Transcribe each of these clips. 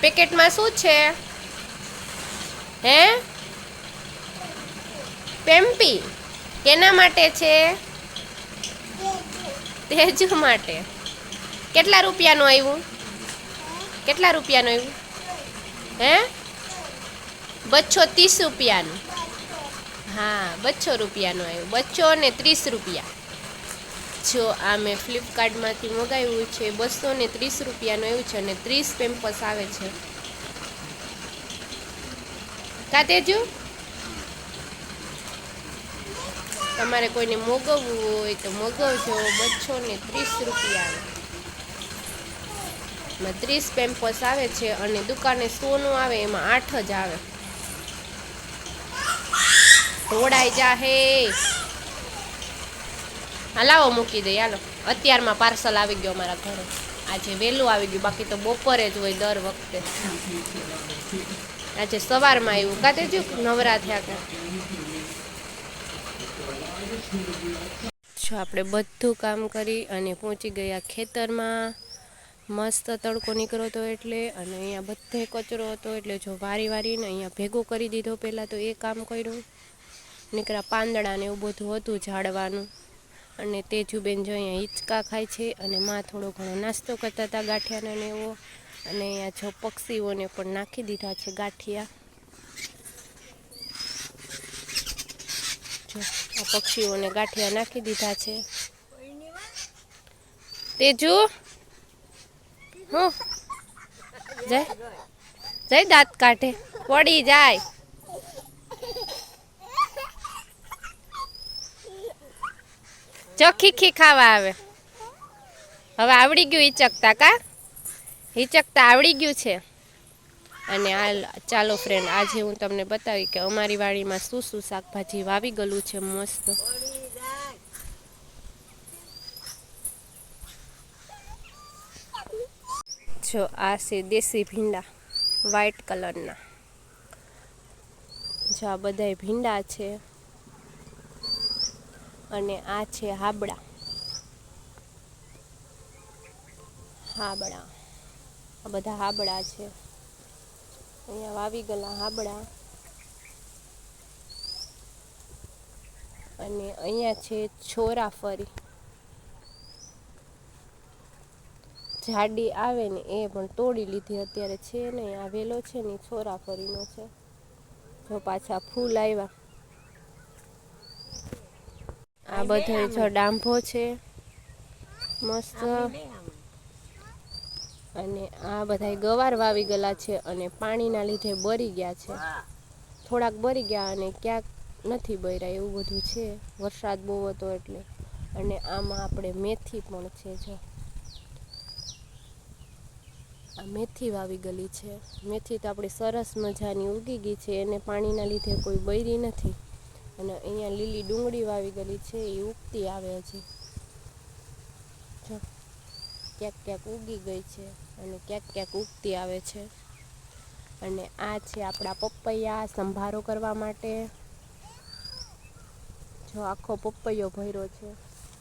પેકેટમાં શું છે? હે? પેમ્પી. કેના માટે છે? તેજુ માટે. કેટલા રૂપિયાનું આવ્યું? કેટલા રૂપિયાનું આવ્યું? હે? બચ્છો ત્રીસ રૂપિયાનું. હા, બચ્છો રૂપિયાનું આવ્યું. બચ્ચો ને ત્રીસ રૂપિયા. જો આ મેં ફ્લિપકાર્ટમાંથી મગાવ્યું છે બસો ને ત્રીસ રૂપિયાનું એવું છે અને ત્રીસ પેમ્પસ આવે છે. કાતે જો તમારે કોઈને મોગવવું હોય તો મોગવજો, બસો ને ત્રીસ રૂપિયા. એમાં ત્રીસ પેમ્પસ આવે છે અને દુકાને સોનું આવે, એમાં આઠ જ આવે. ઢોળાઈ જાહે. હલાવો મૂકી દઈ હાલો. અત્યારમાં પાર્સલ આવી ગયો અમારા ઘરે. આજે વહેલું આવી ગયું, બાકી તો બપોરે જ હોય દર વખતે. આજે સવારમાં આવ્યું. કાતે જો નવરા થયા કે જો આપણે બધું કામ કરી અને પહોંચી ગયા ખેતરમાં. મસ્ત તડકો નીકળ્યો હતો એટલે, અને અહીંયા બધે કચરો હતો એટલે જો વારી વારીને અહીંયા ભેગો કરી દીધો પહેલાં તો એ કામ કર્યું. નીકળ્યા પાંદડા ને એવું બધું હતું ઝાડવાનું. અને તેજુબેન જો અહીંયા હિંચકા ખાય છે અને માં થોડો ઘણો નાસ્તો કરતા હતા ગાંઠિયાનો ને એવો. અને અહીંયા જો પક્ષીઓને પણ નાખી દીધા છે ગાંઠિયા. જો, આ પક્ષીઓને ગાંઠિયા નાખી દીધા છે. તેજુ? હું? જય? જય દાંત કાઢે. પડી જાય. જો ખીખી ખાવા આવે. હવે આવડી ગયું હિચકતા કા? હિચકતા આવડી ગયું છે. અને હાલ, ચાલો ફ્રેન્ડ આજે હું તમને બતાવી કે અમારી વાડીમાં શું શું શાકભાજી વાવી ગયેલું છે મસ્ત. જો, આ છે દેશી ભીંડા વ્હાઈટ કલરના જો, આ બધાય ભીંડા છે. અને આ છે હાબડા. હાબડા. આ બધા હાબડા છે. અહીંયા વાવી ગયેલા હાબડા. અને અહીંયા છે છોરા ફરી. જાડી આવે ને એ પણ તોડી લીધી. અત્યારે છે નહીં આ વેલો છે ને છોરા ફરીનો છે. જો પાછા ફૂલ આવ્યા. આ બધો જો ડાંભો છે, મસ્ત. અને આ બધા ગવાર વાવી ગયેલા છે અને પાણીના લીધે બરી ગયા છે. થોડાક બરી ગયા અને ક્યાંક નથી બર્યા એવું બધું છે. વરસાદ બહુ હતો એટલે. અને આમાં આપણે મેથી પણ છે જો. આ મેથી વાવી ગયેલી છે. મેથી તો આપણી સરસ મજાની ઉગી ગઈ છે. એને પાણીના લીધે કોઈ બૈરી નથી. અને અહીંયા લીલી ડુંગળી વાવી ગયેલી છે, એ ઉગતી આવે છે. જો, ક્યાંક ક્યાંક ઉગી ગઈ છે અને ક્યાંક ક્યાંક ઉગતી આવે છે. અને આ છે આપણા પપૈયા સંભારો કરવા માટે. જો, આખો પપૈયો ભર્યો છે,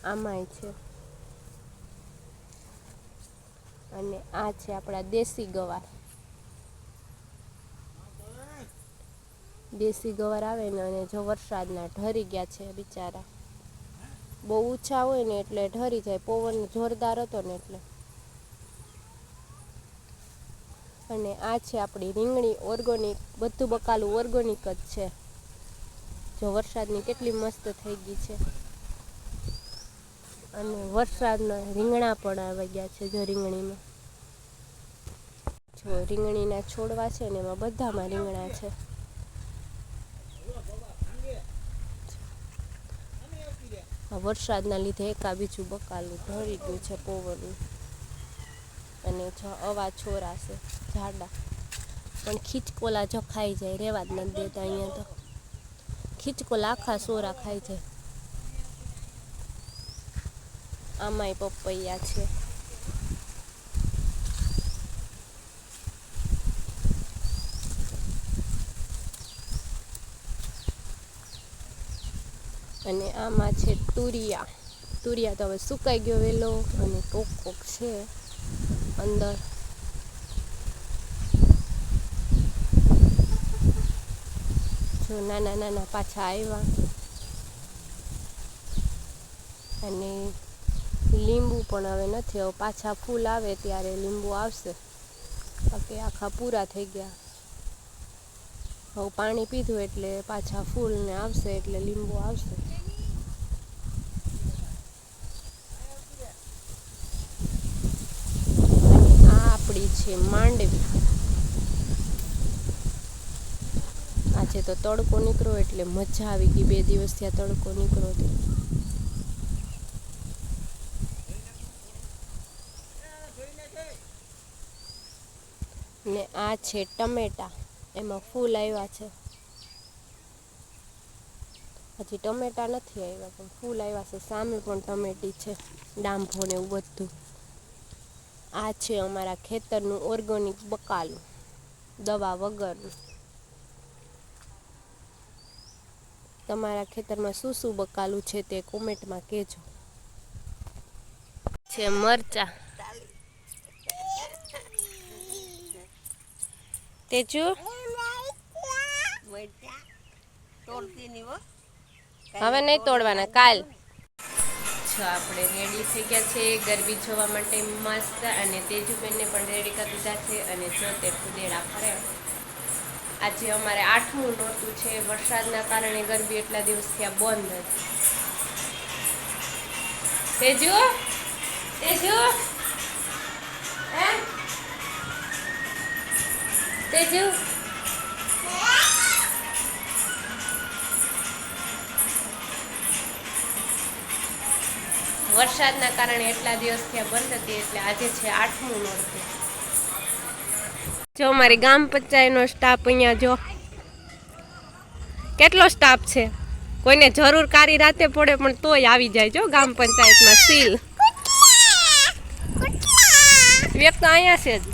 આમાંય છે. અને આ છે આપણા દેશી ગવાર. દેશી ગવાર આવે ને અને જો વરસાદના ઢરી ગયા છે બિચારા. બહુ ઊંચા હોય ને એટલે ઢરી જાય. પવન જોરદાર હતો ને એટલે. અને આ છે આપણી રીંગણી ઓર્ગોનિક. બધું બકાલું ઓર્ગોનિક જ છે. જો વરસાદની કેટલી મસ્ત થઈ ગઈ છે. અને વરસાદના રીંગણા પણ આવી ગયા છે જો રીંગણીમાં. જો રીંગણીના છોડવા છે ને એમાં બધામાં રીંગણા છે આ વરસાદના લીધે એકા બીજું બકાલું ઢળી ગયું છે પવનનું. અને અવા છોરા છે, ઝાડા. પણ ખીચકોલા જો ખાઈ જાય રેવા જ નથી દેતા અહીંયા તો. ખીચકોલા આખા સોરા ખાઈ જાય. આમાંય પપૈયા છે. અને આમાં છે તુરિયા. તુરિયા તો હવે સુકાઈ ગયો વહેલો અને કોક કોક છે અંદર. જો નાના નાના પાછા આવ્યા અને લીંબુ પણ હવે નથી, હવે પાછા ફૂલ આવે ત્યારે લીંબુ આવશે. બાકી આખા પૂરા થઈ ગયા. હવે પાણી પીધું એટલે પાછા ફૂલને આવશે એટલે લીંબુ આવશે. છે માંડવી. આજે તો તડકો નીકળ્યો એટલે મજા આવી ગઈ. બે દિવસથી આ તડકો નીકળ્યો હતો ને આ છે ટમેટા. એમાં ફૂલ આવ્યા છે. હજી ટમેટા નથી આવ્યા, પણ ફૂલ આવ્યા છે. સામે પણ ટમેટી છે. ડાંભો ને એવું બધું. આ છે અમારા ખેતરનું ઓર્ગેનિક બકાલું દવા વગરનું. તમારા ખેતરમાં શું શું બકાલું છે તે કોમેન્ટમાં કહેજો. છે મરચા. તેજુ? હવે નહીં તોડવાના કાલ. છો, આપણે રેડી થઈ ગયા છે ગરબી જોવા માટે મસ્ત અને તેજુબેનને પણ રેડી કરી દીધા છે અને જો તે ફુદેડા ફરે. આજે અમારે આઠમું નહોતું છે. વરસાદના કારણે ગરબી એટલા દિવસથી આ બંધ હતી તેજુ? તેજુ? હે? તેજુ? વરસાદના કારણે એટલા દિવસ ત્યાં બંધ હતી એટલે આજે છે આઠમું નોરતું જો મારી ગામ પંચાયતનો સ્ટાફ અહીંયા જો. કેટલો સ્ટાફ છે? કોઈને જરૂર કારી રાતે પડે પણ તોય આવી જાય જો ગામ પંચાયતમાં સીલ. વ્યક્ત અહીંયા છે જ.